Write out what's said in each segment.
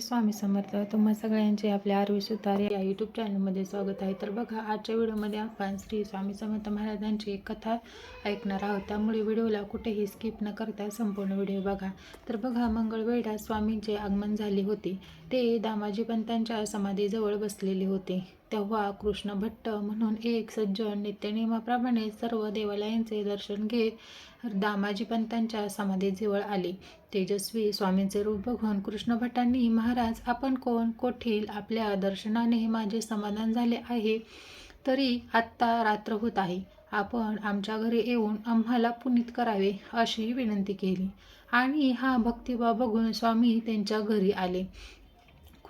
स्वामी समर्थ तुम्हा सगळ्यांचे आपल्या आरवी सुतार या यूट्यूब चॅनलमध्ये स्वागत आहे. तर बघा आजच्या व्हिडिओमध्ये आपण श्री स्वामी समर्थ महाराजांची एक कथा ऐकणार आहोत. त्यामुळे व्हिडिओला कुठेही स्किप न करता संपूर्ण व्हिडिओ बघा. तर बघा मंगळवेढा स्वामींचे आगमन झाले होते. ते दामाजी पंतांच्या समाधीजवळ बसलेले होते. तेव्हा कृष्ण भट्ट म्हणून एक सज्जन नित्यनियमाप्रमाणे सर्व देवालयांचे दर्शन घेत दामाजी पंतांच्या समाधीजवळ आले. तेजस्वी स्वामींचे रूप बघून कृष्ण भट्टांनी महाराज आपण कोण? कोठील? आपल्या दर्शनाने माझे समाधान झाले आहे. तरी आत्ता रात्र होत आहे. आपण आमच्या घरी येऊन आम्हाला पुनीत करावे अशी विनंती केली. आणि हा भक्तिभाव बघून स्वामी त्यांच्या घरी आले.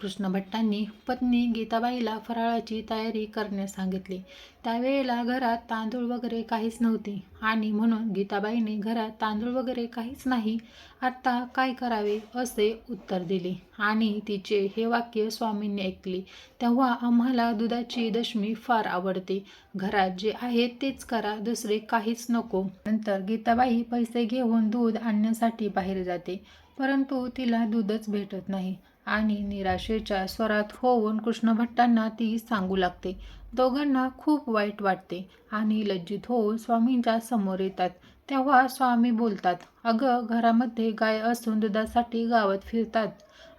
कृष्णभट्टांनी पत्नी गीताबाईला फराळाची तयारी करण्यास सांगितली. त्यावेळेला घरात तांदूळ वगैरे काहीच नव्हते. आणि म्हणून गीताबाईने घरात तांदूळ वगैरे काहीच नाही. आत्ता काय करावे असे उत्तर दिले. आणि तिचे हे वाक्य स्वामींनी ऐकले. तेव्हा आम्हाला दुधाची दशमी फार आवडते. घरात जे आहे तेच करा दुसरे काहीच नको. नंतर गीताबाई पैसे घेऊन दूध आणण्यासाठी बाहेर जाते. परंतु तिला दूधच भेटत नाही. आणि निराशेच्या स्वरात होऊन कृष्णभट्टांना ती सांगू लागते. दोघांना खूप वाईट वाटते आणि लज्जित होऊन स्वामींच्या समोर येतात. तेव्हा स्वामी बोलतात अगं घरामध्ये गाय असून दुधासाठी गावात फिरतात.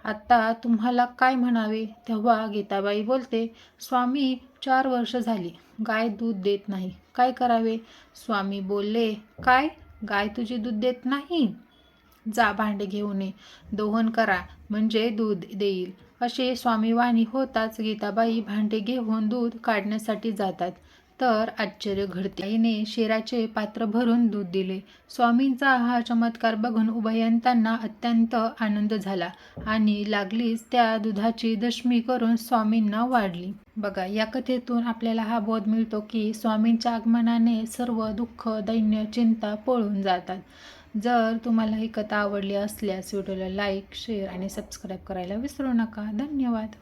आत्ता तुम्हाला काय म्हणावे? तेव्हा गीताबाई बोलते स्वामी चार वर्ष झाली गाय दूध देत नाही. काय करावे? स्वामी बोलले काय? गाय तुझी दूध देत नाही? जा भांडे घेऊन ये. दोहन करा म्हणजे दूध देईल. असे स्वामीवाणी होताच गीताबाई भांडे घेऊन दूध काढण्यासाठी जातात. तर आश्चर्य घडते. आईने शेराचे पात्र भरून दूध दिले. स्वामींचा हा चमत्कार बघून उभयंतांना अत्यंत आनंद झाला आणि लागलीच त्या दुधाची दशमी करून स्वामींना वाढली. बघा या कथेतून आपल्याला हा बोध मिळतो की स्वामींच्या आगमनाने सर्व दुःख दैन्य चिंता पळून जातात. जर तुम्हाला ही कथा आवडली असल्यास व्हिडिओला लाईक शेअर आणि सबस्क्राईब करायला विसरू नका. धन्यवाद.